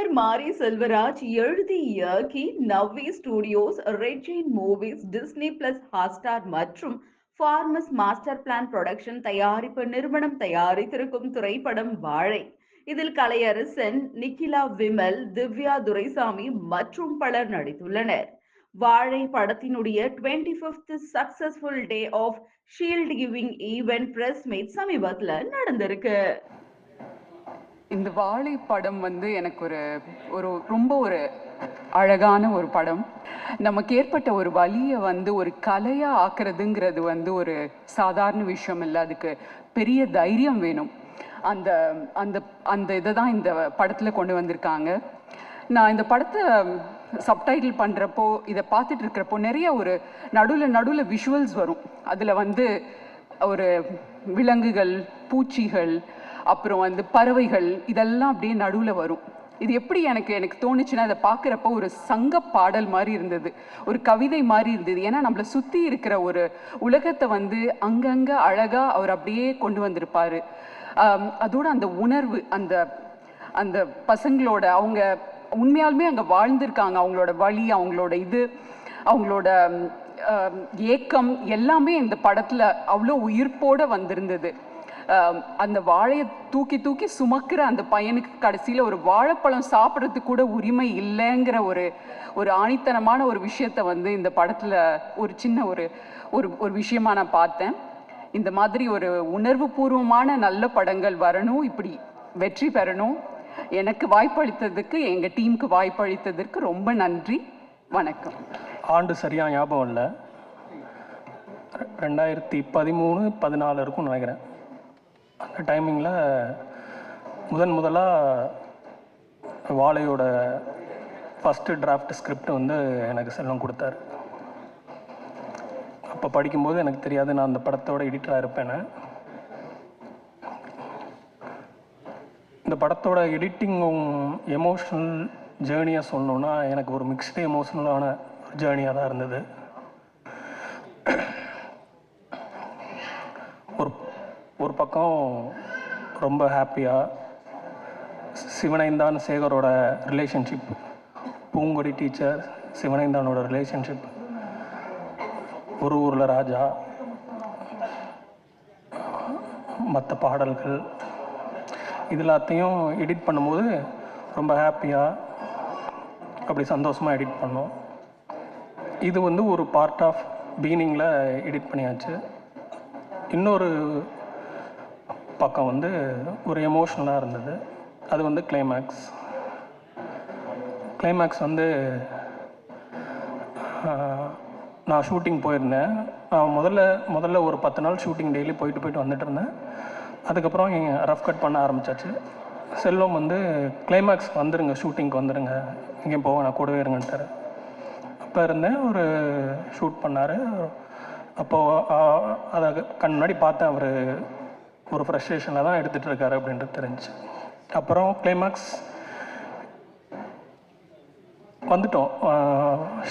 இயக்குனர் மாரி செல்வராஜ் எழுதி இயக்கி நவ்வி ஸ்டுடியோஸ் ரெஜின் மூவிஸ் டிஸ்னி பிளஸ் ஹாட்ஸ்டார் மற்றும் ஃபார்மஸ் மாஸ்டர் பிளான் ப்ரொடக்ஷன் தயாரிப்பு நிறுவனம் தயாரித்திருக்கும் திரைப்படம் வாழை. இதில் கலையரசன் நிக்கிலா விமல் திவ்யா துரைசாமி மற்றும் பலர் நடித்துள்ளனர். வாழை படத்தினுடைய twenty fifth successful day of shield giving event press meet சமீபத்தில் நடந்திருக்கு. இந்த வாழை படம் வந்து எனக்கு ஒரு ஒரு ரொம்ப ஒரு அழகான ஒரு படம். நமக்கு ஏற்பட்ட ஒரு வலியை வந்து ஒரு கலையாக ஆக்குறதுங்கிறது வந்து ஒரு சாதாரண விஷயம் இல்லை. அதுக்கு பெரிய தைரியம் வேணும். அந்த அந்த அந்த இதை தான் இந்த படத்தில் கொண்டு வந்திருக்காங்க. நான் இந்த படத்தை சப்டைட்டில் பண்ணுறப்போ இதை பார்த்துட்டு இருக்கிறப்போ நிறைய ஒரு நடுவில் நடுவில் விஷுவல்ஸ் வரும். அதில் வந்து ஒரு விலங்குகள் பூச்சிகள் அப்புறம் அந்த பறவைகள் இதெல்லாம் அப்படியே நடுவில் வரும். இது எப்படி எனக்கு எனக்கு தோணுச்சுன்னா அதை பார்க்குறப்போ ஒரு சங்க பாடல் மாதிரி இருந்தது. ஒரு கவிதை மாதிரி இருந்தது. ஏன்னா நம்மளை சுற்றி இருக்கிற ஒரு உலகத்தை வந்து அங்கங்கே அழகாக அவர் அப்படியே கொண்டு வந்திருப்பார். அதோட அந்த உணர்வு அந்த அந்த பசங்களோட அவங்க உண்மையாலுமே அங்கே வாழ்ந்திருக்காங்க. அவங்களோட வழி அவங்களோட இது அவங்களோட ஏக்கம் எல்லாமே இந்த படத்தில் அவ்வளோ உயிர்ப்போடு வந்திருந்தது. அந்த வாழையை தூக்கி தூக்கி சுமக்கிற அந்த பையனுக்கு கடைசியில் ஒரு வாழைப்பழம் சாப்பிட்றதுக்கு கூட உரிமை இல்லைங்கிற ஒரு ஒரு ஆணித்தனமான ஒரு விஷயத்தை வந்து இந்த படத்தில் ஒரு சின்ன ஒரு ஒரு ஒரு விஷயமா நான் பார்த்தேன். இந்த மாதிரி ஒரு உணர்வு பூர்வமான நல்ல படங்கள் வரணும் இப்படி வெற்றி பெறணும். எனக்கு வாய்ப்பளித்ததுக்கு எங்கள் டீமுக்கு வாய்ப்பளித்ததற்கு ரொம்ப நன்றி. வணக்கம். ஆண்டு சரியாக ஞாபகம் இல்லை. ரெண்டாயிரத்தி பதிமூணு பதினாலு இருக்கும்னு நினைக்கிறேன். அந்த டைமிங்கில் முதன் முதலாக வாழையோட ஃபஸ்ட்டு டிராஃப்ட் ஸ்கிரிப்ட் வந்து எனக்கு செல்வம் கொடுத்தாரு. அப்போ படிக்கும்போது எனக்கு தெரியாது நான் அந்த படத்தோட எடிட்டராக இருப்பேன்னு. இந்த படத்தோட எடிட்டிங்கும் எமோஷ்னல் ஜேர்னியாக சொல்லணுன்னா எனக்கு ஒரு மிக்ஸ்டு எமோஷ்னலான ஜேர்னியாக தான் இருந்தது ஒரு ஒரு பக்கம் ரொம்ப ஹாப்பியாக சிவனைந்தான் சேகரோட ரிலேஷன்ஷிப் பூங்கொடி டீச்சர் சிவனைந்தானோட ரிலேஷன்ஷிப் ஒரு ஊரில் ராஜா மற்ற பாடல்கள் இது எல்லாத்தையும் எடிட் பண்ணும்போது ரொம்ப ஹாப்பியாக அப்படி சந்தோஷமாக எடிட் பண்ணோம். இது வந்து ஒரு பார்ட் ஆஃப் பீனிங்கில் எடிட் பண்ணியாச்சு. இன்னொரு பக்கம் வந்து ஒரு எமோஷ்னலாக இருந்தது. அது வந்து கிளைமேக்ஸ் கிளைமேக்ஸ் வந்து நான் ஷூட்டிங் போயிருந்தேன். நான் முதல்ல முதல்ல ஒரு பத்து நாள் ஷூட்டிங் டெய்லி போயிட்டு போயிட்டு வந்துட்டு இருந்தேன். அதுக்கப்புறம் ரஃப் கட் பண்ண ஆரம்பிச்சாச்சு. செல்வம் வந்து கிளைமேக்ஸ் வந்துருங்க ஷூட்டிங்க்கு வந்துடுங்க எங்கேயும் போக நான் கூடவே இருங்கன்ட்டார். அப்போ இருந்தேன் ஒரு ஷூட் பண்ணார். அப்போது அதை கண் முன்னாடி பார்த்தேன் அவர். ஒரு ஃப்ரஸ்ட்ரேஷனில் தான் எடுத்துகிட்டு இருக்காரு அப்படின்றது தெரிஞ்சு. அப்புறம் கிளைமேக்ஸ் வந்துட்டோம்.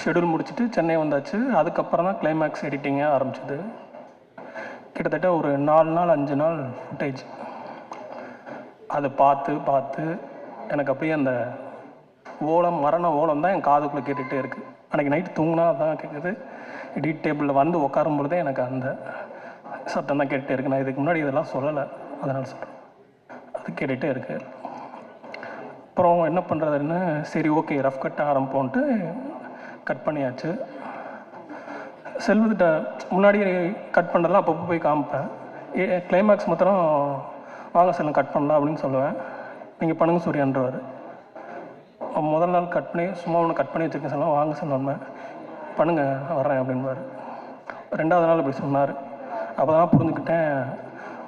ஷெடியூல் முடிச்சுட்டு சென்னை வந்தாச்சு. அதுக்கப்புறம் தான் கிளைமேக்ஸ் எடிட்டிங்கே ஆரம்பிச்சது. கிட்டத்தட்ட ஒரு நாலு நாள் அஞ்சு நாள் ஃபுட்டேஜ் அதை பார்த்து பார்த்து எனக்கு அப்படியே அந்த ஓலம் மரண ஓலம் தான் என் காதுக்குள்ளே கேட்டுகிட்டே இருக்குது அன்றைக்கி நைட்டு தூங்கினா தான் கேட்குது எடிட் டேபிளில் வந்து உட்காரும் பொழுதே எனக்கு அந்த சத்தம் தான் கேட்டுகிட்டே இருக்கு. நான் இதுக்கு முன்னாடி இதெல்லாம் சொல்லலை. அதனால் சொல்கிறேன் அது கேட்டுகிட்டே இருக்கு. அப்புறம் என்ன பண்ணுறதுன்னு சரி ஓகே ரஃப் கட் ஆரம்பிப்போன்ட்டு கட் பண்ணியாச்சு. செல்வத்திட்ட முன்னாடி கட் பண்ணுறதுலாம் அப்பப்போ போய் காமிப்பேன். ஏ கிளைமேக்ஸ் மாத்திரம் வாங்க செல்லம் கட் பண்ணலாம் அப்படின்னு சொல்லுவேன். நீங்கள் பண்ணுங்க சூரியன்றவர். முதல் நாள் கட் பண்ணி சும்மா ஒன்று கட் பண்ணி வச்சுருக்கேன் செல்லம் வாங்க செல்லம் பண்ணுங்க. வர்றேன் அப்படின்பாரு ரெண்டாவது நாள் இப்படி சொன்னார். அப்போ தான் புரிஞ்சுக்கிட்டேன்.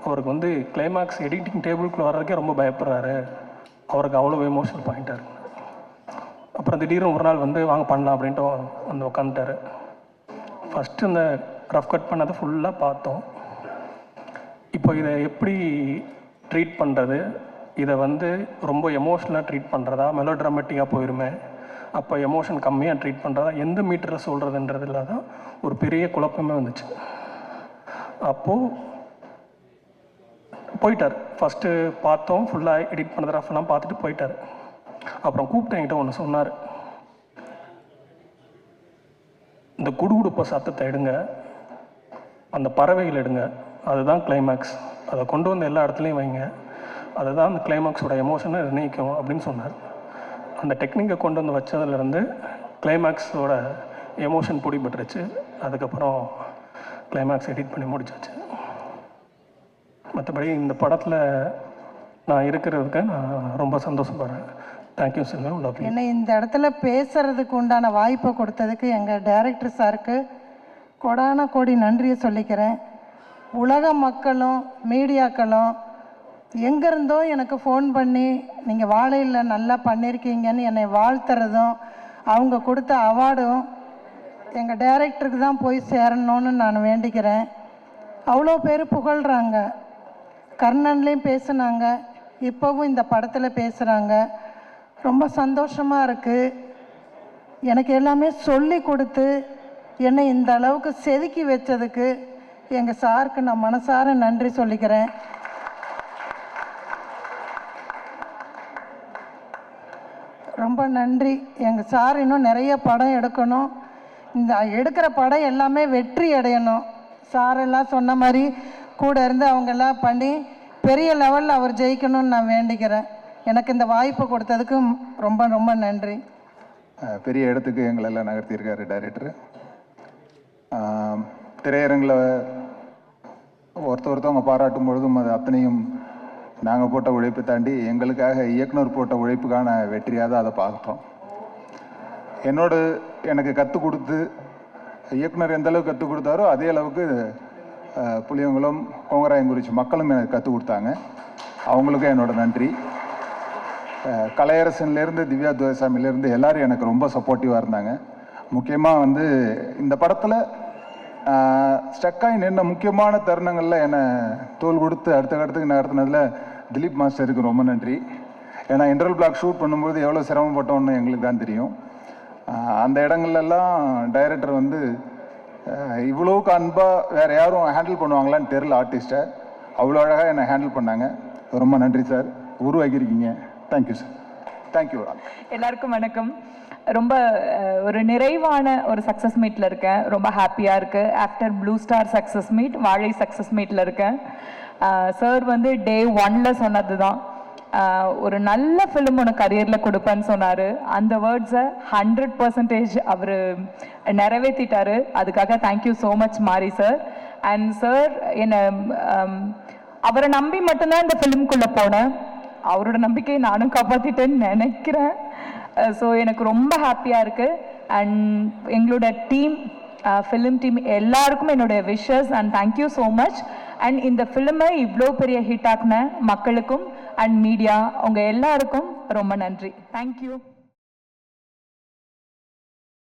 அவருக்கு வந்து கிளைமேக்ஸ் எடிட்டிங் டேபிளுக்குள்ளே வர்றதுக்கே ரொம்ப பயப்படுறாரு. அவருக்கு அவ்வளோ எமோஷனல் பாயிண்டார் அப்புறம் திடீர்னு ஒரு நாள் வந்து வாங்க பண்ணலாம் அப்படின்ட்டு வந்து உட்காந்துட்டாரு ஃபஸ்ட்டு இந்த ரஃப் கட் பண்ணதை ஃபுல்லாக பார்த்தோம். இப்போ இதை எப்படி ட்ரீட் பண்ணுறது இதை வந்து ரொம்ப எமோஷ்னலாக ட்ரீட் பண்ணுறதா மெலோ ட்ராமேட்டிக்காக போயிருமே. அப்போ எமோஷன் கம்மியாக ட்ரீட் பண்ணுறதா எந்த மீட்டரில் சொல்கிறதுன்றதுல தான் ஒரு பெரிய குழப்பமே வந்துச்சு. அப்போது போயிட்டார். ஃபஸ்ட்டு பார்த்தோம் ஃபுல்லாக எடிட் பண்ணது ரஃப்லாம் பார்த்துட்டு போயிட்டார். அப்புறம் கூப்பிட்டு என்கிட்ட ஒன்று சொன்னார். இந்த குடுகுடுப்ப சத்தத்தை எடுங்க. அந்த பறவைகள் எடுங்க. அதுதான் கிளைமேக்ஸ் அதை கொண்டு வந்து எல்லா இடத்துலையும் வைங்க. அதுதான் அந்த கிளைமேக்ஸோட எமோஷனை நிர்ணயிக்கும் அப்படின்னு சொன்னார். அந்த டெக்னிக்கை கொண்டு வந்து வச்சதுலேருந்து கிளைமேக்ஸோட எமோஷன் பிடிபட்டுருச்சு. அதுக்கப்புறம் கிளைமேக்ஸ் எடிட் பண்ணி முடிச்சாச்சு. மற்றபடி இந்த படத்தில் நான் இருக்கிறதுக்கு நான் ரொம்ப சந்தோஷப்படுறேன். தேங்க்யூ செல்வம் லவ் என்னை இந்த இடத்துல பேசுகிறதுக்கு உண்டான வாய்ப்பை கொடுத்ததுக்கு எங்கள் டைரக்டர் சாருக்கு கொடான கோடி நன்றியை சொல்லிக்கிறேன். உலக மக்களும் மீடியாக்களும் எங்கேருந்தோ எனக்கு ஃபோன் பண்ணி நீங்கள் வாழையில் நல்லா பண்ணியிருக்கீங்கன்னு என்னை வாழ்த்துறதும் அவங்க கொடுத்த அவார்டும் எங்கள் டைரக்டருக்கு தான் போய் சேரணும்னு நான் வேண்டிக்கிறேன். அவ்வளோ பேர் புகழ்கிறாங்க கர்ணன்லேயும் பேசுனாங்க. இப்போவும் இந்த படத்தில் பேசுகிறாங்க ரொம்ப சந்தோஷமாக இருக்குது எனக்கு எல்லாமே சொல்லி கொடுத்து என்னை இந்த அளவுக்கு செதுக்கி வச்சதுக்கு எங்கள் சாருக்கு நான் மனசார நன்றி சொல்லிக்கிறேன். ரொம்ப நன்றி. எங்கள் சார் இன்னும் நிறைய படம் எடுக்கணும். இந்த எடுக்கிற படம் எல்லாமே வெற்றி அடையணும். சார் எல்லாம் சொன்ன மாதிரி கூட இருந்து அவங்கெல்லாம் பண்ணி பெரிய லெவலில் அவர் ஜெயிக்கணும்னு நான் வேண்டிக்கிறேன். எனக்கு இந்த வாய்ப்பு கொடுத்ததுக்கு ரொம்ப ரொம்ப நன்றி. பெரிய இடத்துக்கு எங்களெல்லாம் நகர்த்தியிருக்காரு டைரக்டர் திரையரங்கில் ஒருத்த ஒருத்தவங்க பாராட்டும் பொழுதும் அது அத்தனையும் நாங்கள் போட்ட உழைப்பை தாண்டி எங்களுக்காக இயக்குனர் போட்ட உழைப்புக்கான வெற்றியாக தான் அதை பார்க்குறோம் என்னோட எனக்கு கற்றுக் கொடுத்து இயக்குனர் எந்த அளவுக்கு கற்றுக் கொடுத்தாரோ அதே அளவுக்கு புளியங்குளம் கோங்கராயங்குறிச்சி மக்களும் எனக்கு கற்றுக் கொடுத்தாங்க. அவங்களுக்கும் என்னோட நன்றி. கலையரசன்லேருந்து திவ்யா துரைசாமிலேருந்து எல்லோரும் எனக்கு ரொம்ப சப்போர்ட்டிவாக இருந்தாங்க. முக்கியமாக வந்து இந்த படத்தில் ஸ்டக்காகி நின்ன முக்கியமான தருணங்களில் என்னை தோல் கொடுத்து அடுத்த கட்டத்துக்கு நகர்த்தினதில் திலீப் மாஸ்டருக்கு ரொம்ப நன்றி. ஏன்னா இன்டர்வல் பிளாக் ஷூட் பண்ணும்போது எவ்வளோ சிரமப்பட்டோம்னு எங்களுக்கு தான் தெரியும். அந்த இடங்கள்லாம் டைரக்டர் வந்து இவ்வளோவுக்கு அன்பாக வேறு யாரும் ஹேண்டில் பண்ணுவாங்களான்னு தெரில ஆர்டிஸ்ட்டை அவ்வளோ அழகாக என்னை ஹேண்டில் பண்ணாங்க. ரொம்ப நன்றி sir உருவாக்கியிருக்கீங்க. Thank you sir thank you எல்லாருக்கும் வணக்கம். ரொம்ப ஒரு நிறைவான ஒரு சக்ஸஸ் மீட்டில் இருக்கேன். ரொம்ப ஹாப்பியாக இருக்குது after Blue Star success meet Vaazhai success மீட்டில் இருக்கேன். சார் வந்து டே ஒன்னில் சொன்னது தான் ஒரு நல்ல ஃபிலிம் உனக்கு கரியரில் கொடுப்பேன்னு சொன்னார். அந்த வேர்ட்ஸை ஹண்ட்ரட் பர்சன்டேஜ் அவர் நிறைவேற்றிட்டாரு அதுக்காக thank you so much Mari sir and sir என்னை அவரை நம்பி மட்டும்தான் இந்த ஃபிலிம்குள்ளே போனேன். அவரோட நம்பிக்கையை நானும் காப்பாற்றிட்டேன்னு நினைக்கிறேன். ஸோ எனக்கு ரொம்ப ஹாப்பியாக இருக்குது அண்ட் எங்களோட டீம் ஃபிலிம் டீம் எல்லாருக்கும் என்னுடைய wishes and thank you so much and இந்த ஃபிலிமை இவ்வளோ பெரிய ஹிட் ஆக்கின மக்களுக்கும் அண்ட் மீடியா அவங்க எல்லாருக்கும் ரொம்ப நன்றி. தேங்க்யூ